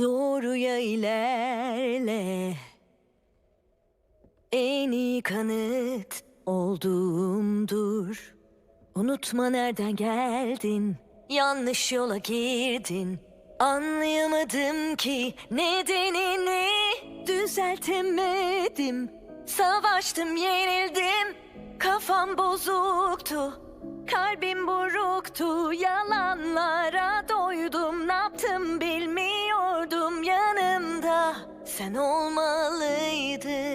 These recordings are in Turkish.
Doğruya ilerle. En iyi kanıt olduğumdur. Unutma nereden geldin. Yanlış yola girdin. Anlayamadım ki nedenini Düzeltemedim. Savaştım yenildim. Kafam bozuktu. Kalbim buruktu. Yalanlara doydum. Ne yaptım bilmiyordum Yanımda sen olmalıydın.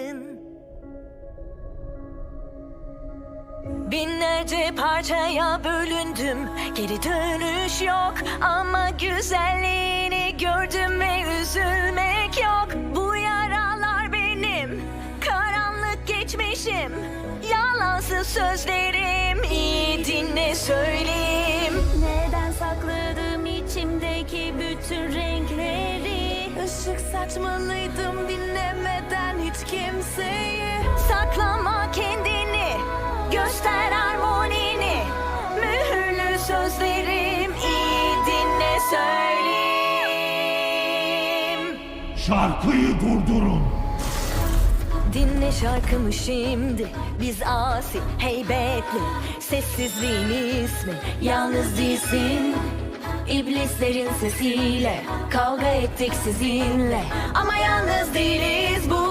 Binlerce parçaya bölündüm. Geri dönüş yok Ama güzelliğini gördüm ve üzülmek yok. Bu yaralar benim. Karanlık geçmişim. Yalansız sözlerim. İyi dinle söyleyeyim Işık saçmalıydım dinlemeden hiç kimseyi. Saklama kendini göster harmonini. Mühürlü sözlerim iyi dinle söyleyeyim. Şarkıyı durdurun. Dinle şarkımı şimdi. Biz asi, heybetli. Sessizliğin ismi Yalnız değilsin İblislerin sesiyle Kavga ettik sizinle. Ama yalnız değiliz bu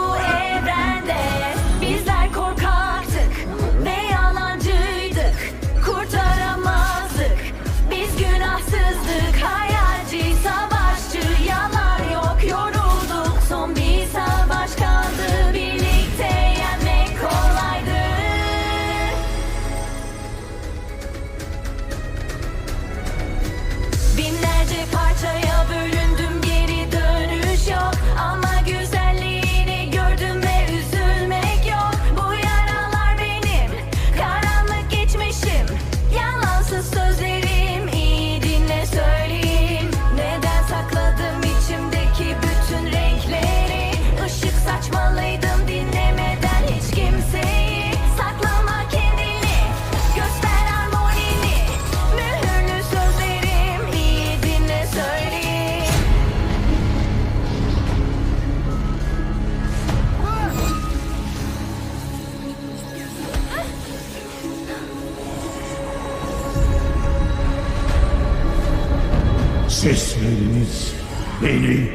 Sesleriniz beni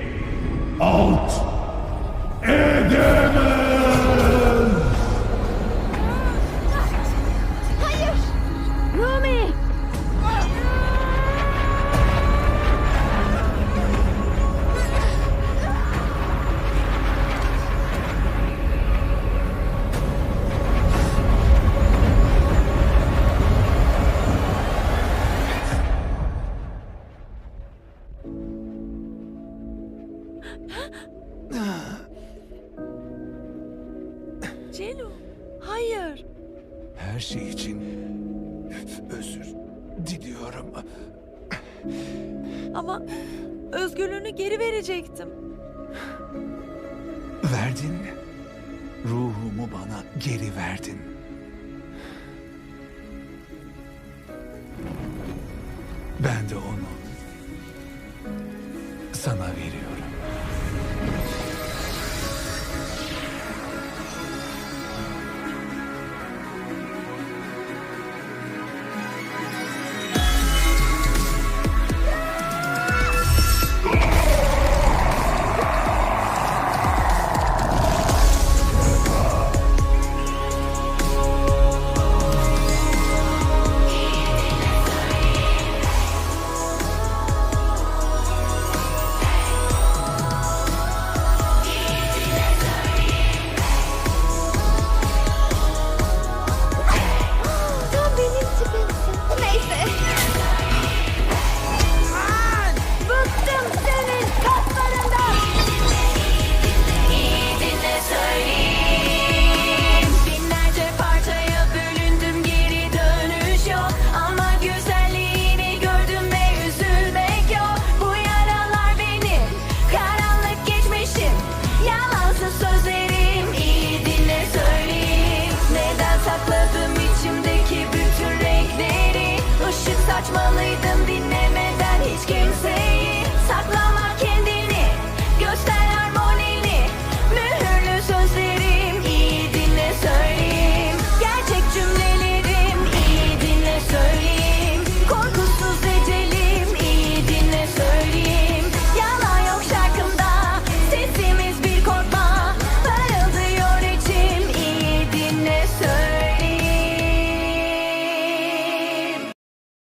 alt edemez. Celo hayır Her şey için özür diliyorum. Ama özgürlüğünü geri verecektim. Verdin. Ruhumu bana geri verdin. Ben de onu sana veriyorum. малий там бідний.